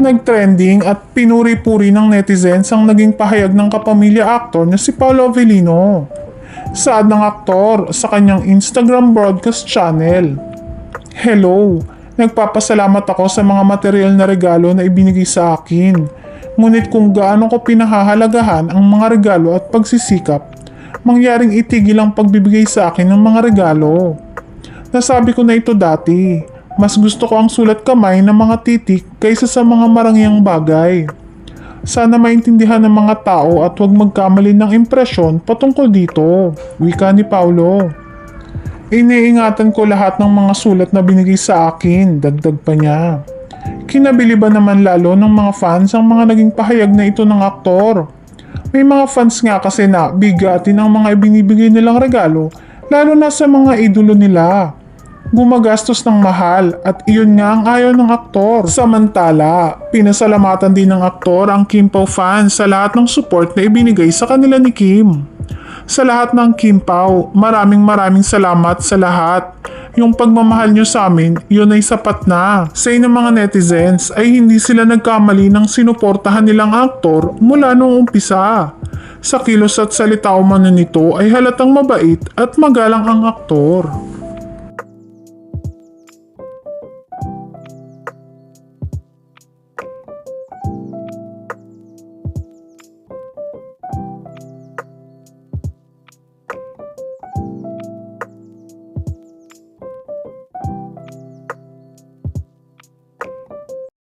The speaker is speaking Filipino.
Nagtrending at pinuri-puri ng netizens ang naging pahayag ng kapamilya aktor na si Paolo Avellino. Saad ng aktor sa kanyang Instagram broadcast channel. Hello, nagpapasalamat ako sa mga material na regalo na ibinigay sa akin. Ngunit kung gaano ko pinahahalagahan ang mga regalo at pagsisikap, mangyaring itigil ang pagbibigay sa akin ng mga regalo. Nasabi ko na ito dati, mas gusto ko ang sulat kamay ng mga titik kaysa sa mga marangyang bagay. Sana maintindihan ng mga tao at huwag magkamali ng impresyon patungkol dito, wika ni Paulo. Iniingatan ko lahat ng mga sulat na binigay sa akin, dagdag pa niya. Kinabili ba naman lalo ng mga fans ang mga naging pahayag na ito ng aktor? May mga fans nga kasi na bigatin ang mga ibinibigay nilang regalo, lalo na sa mga idolo nila. Gumagastos ng mahal at iyon nga ang ayaw ng aktor. Samantala, pinasalamatan din ng aktor ang Kim Pao fans sa lahat ng support na ibinigay sa kanila ni Kim. Sa lahat ng Kim Pao, maraming maraming salamat sa lahat. Yung pagmamahal nyo sa amin, yun ay sapat na. Say ng mga netizens ay hindi sila nagkamali ng sinuportahan nilang aktor mula noong umpisa. Sa kilos at salita umano nito ay halatang mabait at magalang ang aktor.